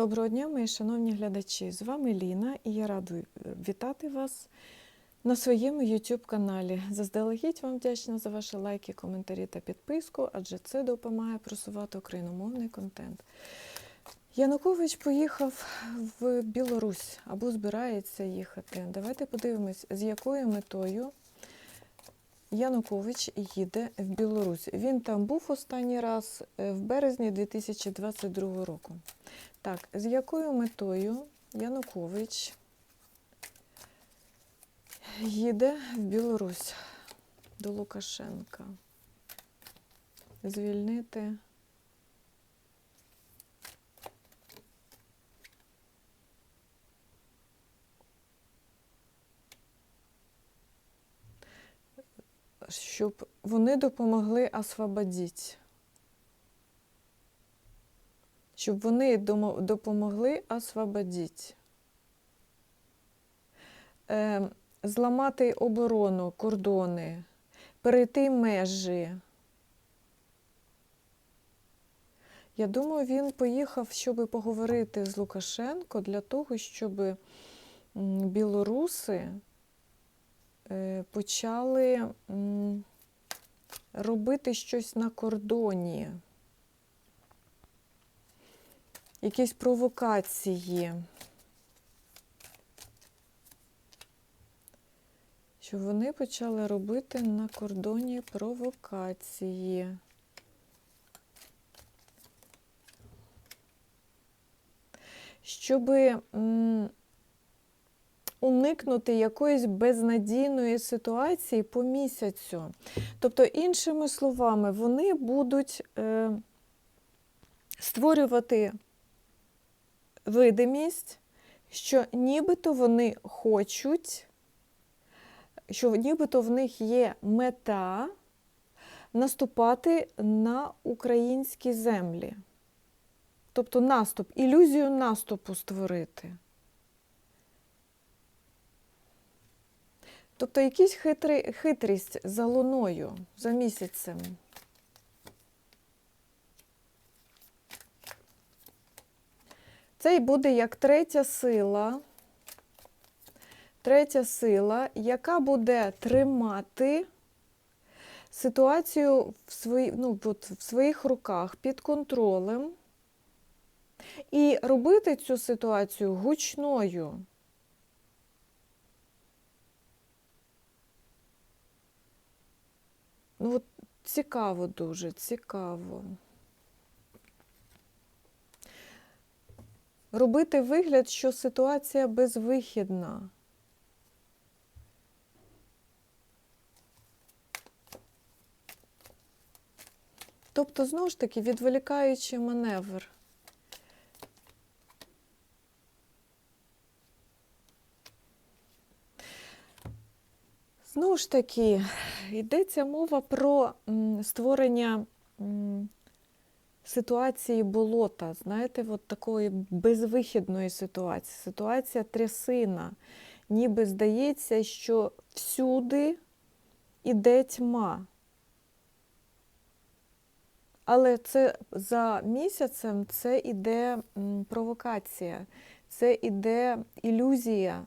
Доброго дня, мої шановні глядачі! З вами Ліна і я рада вітати вас на своєму YouTube каналі. Заздалегідь вам вдячна за ваші лайки, коментарі та підписку, адже це допомагає просувати україномовний контент. Янукович поїхав в Білорусь або збирається їхати. Давайте подивимось, з якою метою Янукович їде в Білорусь. Він там був останній раз е, в березні 2022 року. Так, з якою метою Янукович їде в Білорусь до Лукашенка? Звільнити. Щоб вони допомогли освободити. Щоб вони допомогли освободити. Е, зламати оборону, кордони, перейти межі. Я думаю, він поїхав, щоб поговорити з Лукашенко для того, щоб білоруси почали робити щось на кордоні. Якісь провокації. Щоб вони почали робити на кордоні провокації. Щоб уникнути якоїсь безнадійної ситуації по місяцю. Тобто, іншими словами, вони будуть е, створювати видимість, що нібито вони хочуть, що нібито в них є мета наступати на українські землі. Тобто наступ, ілюзію наступу створити. Тобто якась хитри, хитрість за луною, за місяцем. Це й буде як третя сила, третя сила, яка буде тримати ситуацію в, свої, ну, от, в своїх руках під контролем і робити цю ситуацію гучною. Ну, от цікаво дуже, цікаво. Робити вигляд, що ситуація безвихідна. Тобто, знову ж таки, відволікаючий маневр. Знову ж таки, йдеться мова про створення ситуації болота, знаєте, от такої безвихідної ситуації. Ситуація трясина. Ніби здається, що всюди іде тьма. Але це за місяцем це іде провокація, це іде ілюзія.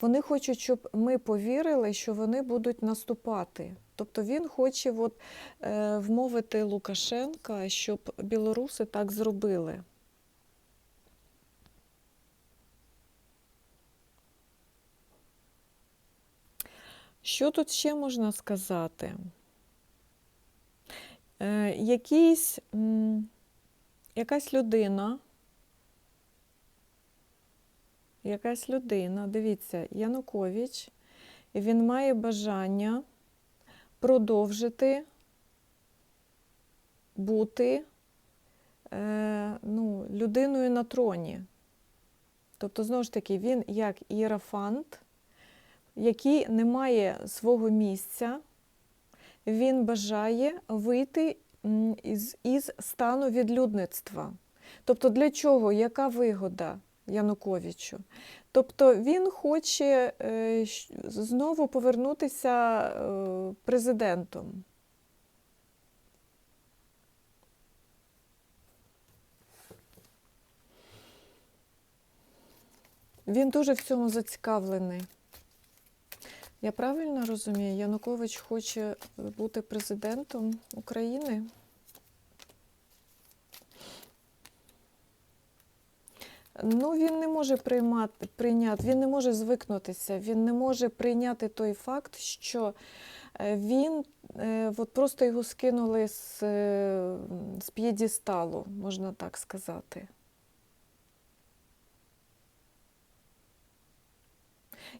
Вони хочуть, щоб ми повірили, що вони будуть наступати. Тобто він хоче от, е, вмовити Лукашенка, щоб білоруси так зробили. Що тут ще можна сказати? Е, якийсь, якась людина, якась людина, дивіться, Янукович, він має бажання продовжити бути е, ну, людиною на троні. Тобто, знову ж таки, він як іерафант, який не має свого місця, він бажає вийти із, із стану відлюдництва. Тобто, для чого? Яка вигода Януковичу. Тобто він хоче е, знову повернутися е, президентом. Він дуже в цьому зацікавлений. Я правильно розумію, Янукович хоче бути президентом України. Ну, він не може приймати, прийняти, він не може звикнутися, він не може прийняти той факт, що е, він е, от просто його скинули з, е, з п'єдесталу, можна так сказати.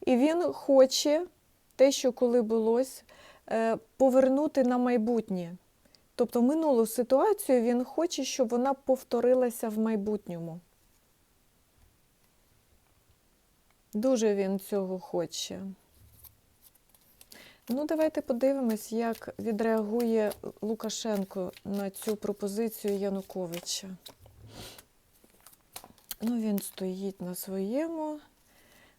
І він хоче те, що коли булось, е, повернути на майбутнє. Тобто минулу ситуацію він хоче, щоб вона повторилася в майбутньому. Дуже він цього хоче. Ну, давайте подивимось, як відреагує Лукашенко на цю пропозицію Януковича. Ну, він стоїть на своєму.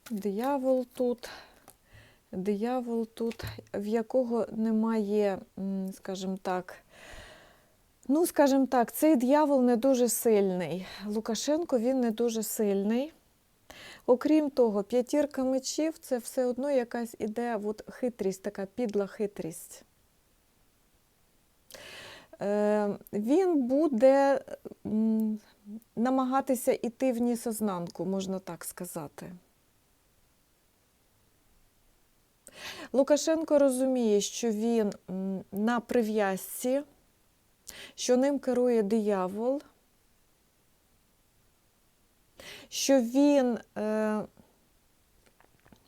Диявол тут, диявол тут, в якого немає, скажімо так, ну, скажімо так, цей диявол не дуже сильний. Лукашенко він не дуже сильний. Окрім того, п'ятірка мечів це все одно якась іде от хитрість, така підла хитрість. Е, він буде намагатися йти в нісознанку, можна так сказати. Лукашенко розуміє, що він на прив'язці, що ним керує диявол, що він е,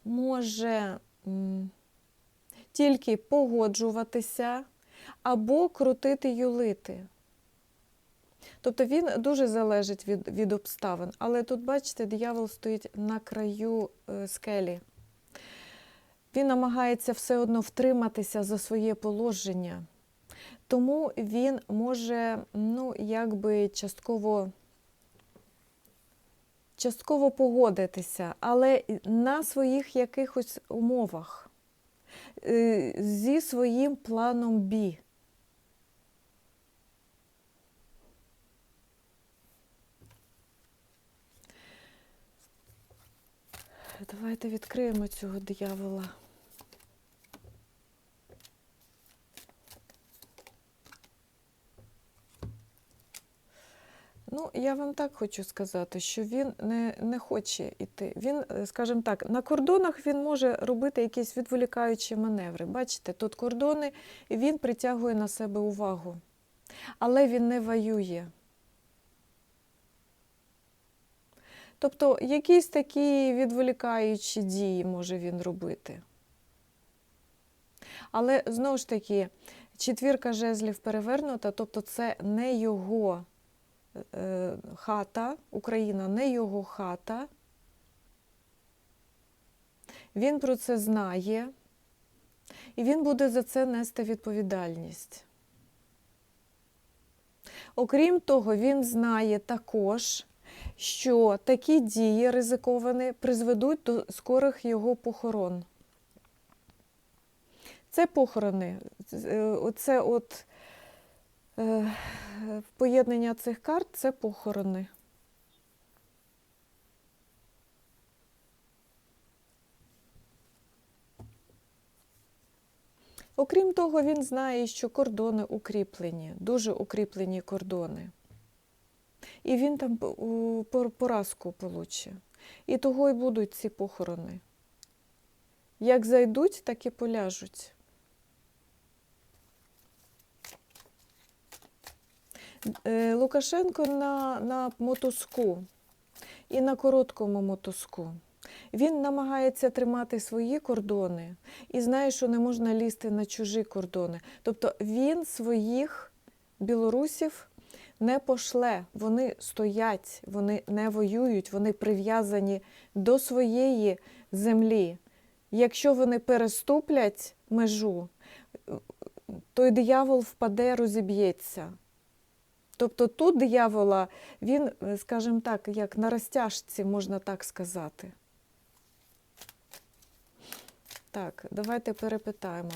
може тільки погоджуватися або крутити юлити. Тобто він дуже залежить від, від обставин. Але тут, бачите, диявол стоїть на краю е, скелі. Він намагається все одно втриматися за своє положення. Тому він може, ну, якби частково частково погодитися, але на своїх якихось умовах, е, зі своїм планом Бі. Давайте відкриємо цього диявола. Я вам так хочу сказати, що він не, не хоче йти. Він, е, скажімо так, на кордонах він може робити якісь відволікаючі маневри. Бачите, тут кордони, і він притягує на себе увагу. Але він не воює. Тобто, якісь такі відволікаючі дії може він робити. Але знову ж таки, четвірка жезлів перевернута, тобто це не його хата, Україна не його хата. Він про це знає, і він буде за це нести відповідальність. Окрім того, він знає також, що такі дії ризиковані призведуть до скорих його похорон. Це похорони. Е, Оце от е, поєднання цих карт це похорони. Окрім того, він знає, що кордони укріплені, дуже укріплені кордони. І він там поразку получить. І того й будуть ці похорони. Як зайдуть, так і поляжуть. Лукашенко на, на мотузку і на короткому мотузку. Він намагається тримати свої кордони і знає, що не можна лізти на чужі кордони. Тобто він своїх білорусів не пошле, вони стоять, вони не воюють, вони прив'язані до своєї землі. Якщо вони переступлять межу, той диявол впаде, розіб'ється. Тобто тут диявола, він, е, скажімо так, як на розтяжці, можна так сказати. Так, давайте перепитаємо.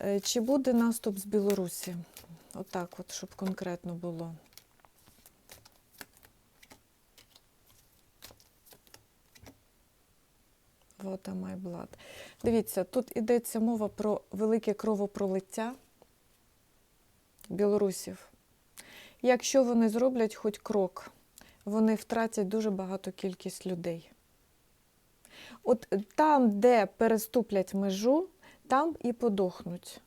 Е, Чи буде наступ з Білорусі? Отак, от, щоб конкретно було. Am I blood? Дивіться, тут йдеться мова про велике кровопролиття білорусів. Якщо вони зроблять хоч крок, вони втратять дуже багато кількість людей. От там, де переступлять межу, там і подохнуть.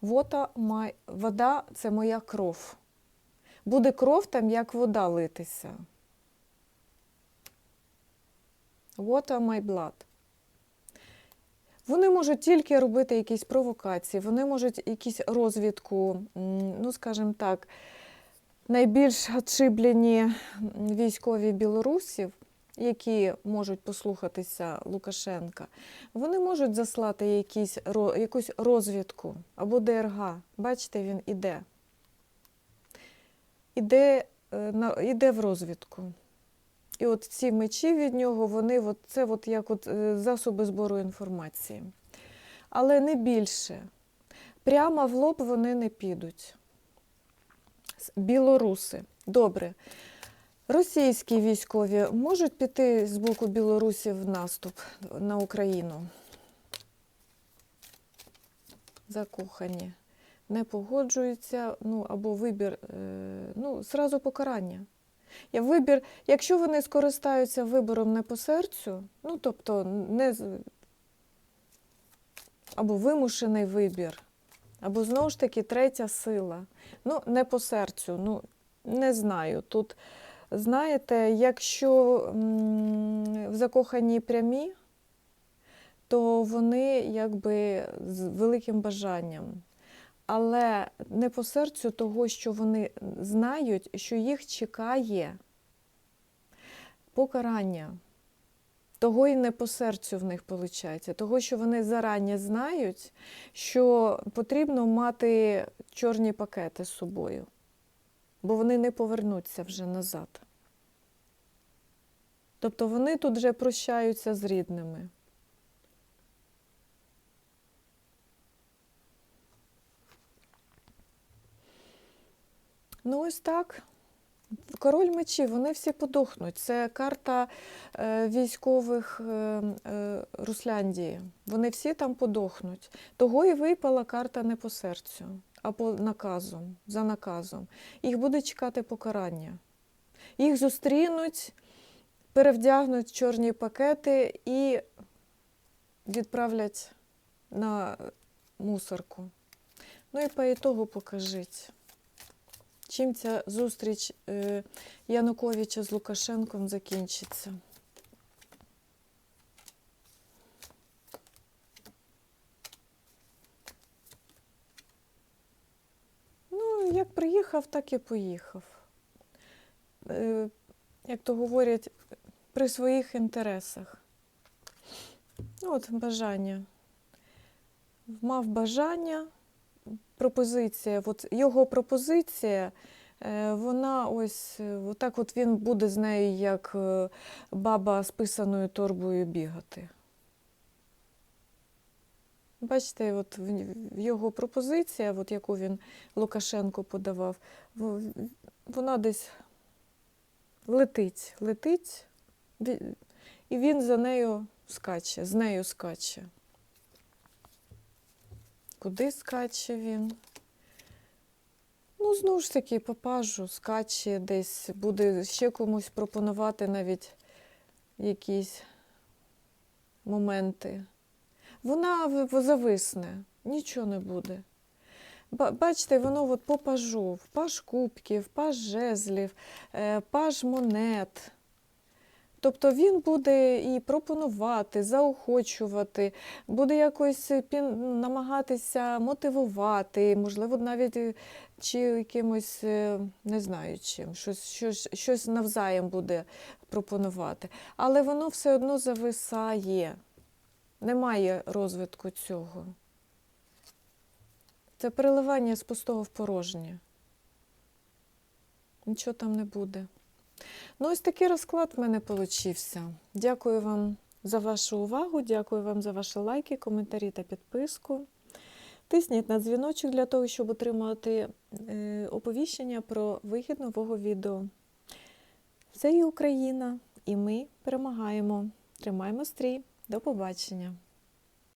Вода, май... Вода це моя кров. Буде кров там, як вода литися. Water my blood. Вони можуть тільки робити якісь провокації, вони можуть якісь розвідку, ну, скажімо так, найбільш отшиблені військові білорусів, які можуть послухатися Лукашенка, вони можуть заслати якісь, якусь розвідку або ДРГ. Бачите, він іде. Іде, е, на, іде в розвідку. І от ці мечі від нього, вони от, це от як от е, засоби збору інформації. Але не більше. Прямо в лоб вони не підуть. Білоруси. Добре. Російські військові можуть піти з боку білорусів в наступ на Україну. Закохані. Не погоджуються, ну або вибір, е, ну, зразу покарання. Я вибір, якщо вони скористаються вибором не по серцю, ну тобто не або вимушений вибір, або знову ж таки третя сила. Ну, не по серцю, ну не знаю. Тут, знаєте, якщо в закохані прямі, то вони якби з великим бажанням. Але не по серцю того, що вони знають, що їх чекає покарання. Того і не по серцю в них виходить. Того, що вони зарані знають, що потрібно мати чорні пакети з собою, бо вони не повернуться вже назад. Тобто вони тут вже прощаються з рідними. Ну, ось так. Король мечів, вони всі подохнуть. Це карта е, військових е, е, Русляндії. Вони всі там подохнуть. Того і випала карта не по серцю, а по наказом, за наказом. Їх буде чекати покарання. Їх зустрінуть, перевдягнуть в чорні пакети і відправлять на мусорку. Ну і по ітогу покажіть. Чим ця зустріч е, Януковича з Лукашенком закінчиться? Ну, як приїхав, так і поїхав. Е, Як то говорять, при своїх інтересах. От бажання. Мав бажання, пропозиція, от його пропозиція, е, вона ось е, отак от він буде з нею, як е, баба з писаною торбою бігати. Бачите, от його пропозиція, от яку він Лукашенко подавав, вона десь летить, летить, і він за нею скаче, з нею скаче. Куди скаче він? Ну, знову ж таки, попажу, скаче десь, буде ще комусь пропонувати навіть якісь моменти. Вона зависне, нічого не буде. Бачите, воно от по паж кубків, паж жезлів, е, паж монет. Тобто він буде і пропонувати, заохочувати, буде якось намагатися мотивувати, можливо, навіть е, чи якимось, е, не знаю чим, щось, щось, щось навзаєм буде пропонувати. Але воно все одно зависає. Немає розвитку цього. Це переливання з пустого в порожнє. Нічого там не буде. Ну, ось такий розклад в мене получився. Дякую вам за вашу увагу, дякую вам за ваші лайки, коментарі та підписку. Тисніть на дзвіночок для того, щоб отримати е, оповіщення про вихід нового відео. Це і Україна, і ми перемагаємо. Тримаємо стрій. До побачення!